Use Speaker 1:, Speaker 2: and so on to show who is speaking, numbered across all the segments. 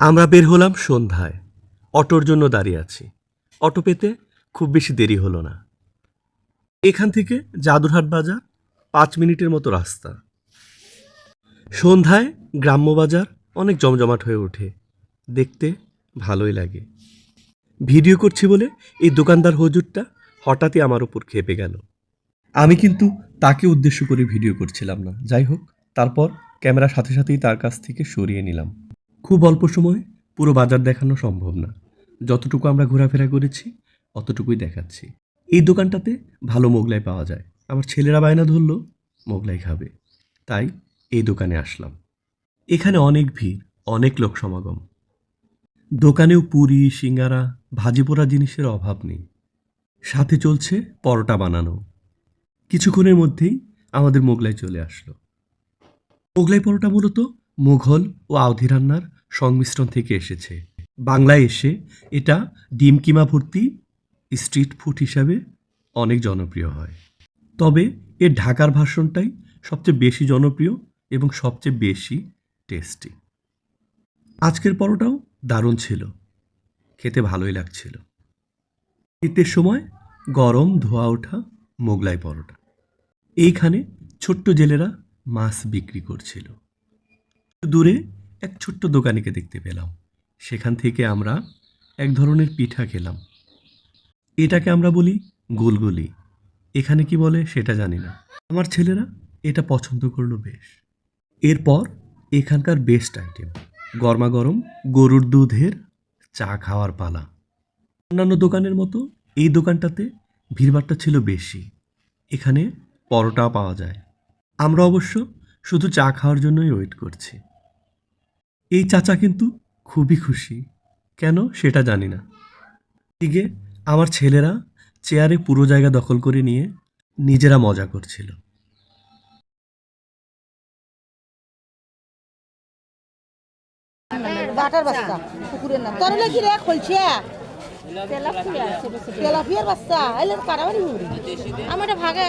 Speaker 1: আমরা বের হলাম সন্ধ্যায়। অটোর জন্য দাঁড়িয়ে আছি। অটো পেতে খুব বেশি দেরি হলো না। এখান থেকে জাদুরহাট বাজার পাঁচ মিনিটের মতো রাস্তা। সন্ধ্যায় গ্রাম্য বাজার অনেক জমজমাট হয়ে ওঠে। দেখতে ভালোই লাগে। ভিডিও করছি বলে এই দোকানদার হজুরটা হঠাৎই আমার উপর খেপে গেল। আমি কিন্তু তাকে উদ্দেশ্য করে ভিডিও করছিলাম না। যাই হোক, তারপর ক্যামেরার সাথে সাথেই তার কাছ থেকে সরিয়ে নিলাম। খুব অল্প সময় পুরো বাজার দেখানো সম্ভব না। যতটুকু আমরা ঘোরাফেরা করেছি, অতটুকুই দেখাচ্ছি। এই দোকানটাতে ভালো মোগলাই পাওয়া যায়। আমার ছেলেরা বায়না ধরলো, মোগলাই খাবে। তাই এই দোকানে আসলাম। এখানে অনেক ভিড়, অনেক লোক সমাগম। দোকানেও পুরি, সিঙ্গারা, ভাজি পোড়া জিনিসের অভাব নেই। সাথে চলছে পরোটা বানানো। কিছুক্ষণের মধ্যেই আমাদের মোগলাই চলে আসলো। মোগলাই পরোটা মূলত মুঘল ও আওধি রান্নার সংমিশ্রণ থেকে এসেছে। বাংলায় এসে এটা ডিম কিমা ভর্তি, স্ট্রিট ফুড হিসাবে অনেক জনপ্রিয় হয়। তবে এর ঢাকার ভাষণটাই সবচেয়ে বেশি জনপ্রিয় এবং সবচেয়ে বেশি টেস্টি। আজকের পরোটাও দারুণ ছিল। খেতে ভালোই লাগছিল। শীতের সময় গরম ধোয়া ওঠা মোগলাই পরোটা। এইখানে ছোট্ট জেলেরা মাছ বিক্রি করছিল। দূরে এক ছোট্ট দোকানিকে দেখতে পেলাম। সেখান থেকে আমরা এক ধরনের পিঠা খেলাম। এটাকে আমরা বলি গোলগুলি। এখানে কি বলে সেটা জানি না। আমার ছেলেরা এটা পছন্দ করল বেশ। এরপর এখানকার বেস্ট আইটেম গরমাগরম গরুর দুধের চা খাওয়ার পালা। অন্যান্য দোকানের মতো এই দোকানটাতে ভিড়ভাট্টা ছিল বেশি। এখানে পরোটা পাওয়া যায়। আমরা অবশ্য শুধু চা খাওয়ার জন্যই ওয়েট করছি। এই চাচা কিন্তু খুবই খুশি। কেন সেটা জানি না। দিকে আমার ছেলেরা চেয়ারে পুরো জায়গা দখল করে নিয়ে নিজেরা মজা করছিল।
Speaker 2: ভাগে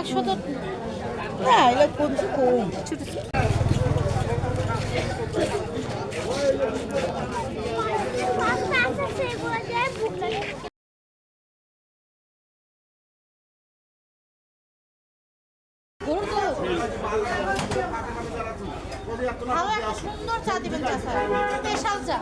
Speaker 2: ভালো একটা সুন্দর চা দিবেন চা স্যার। স্পেশাল চা।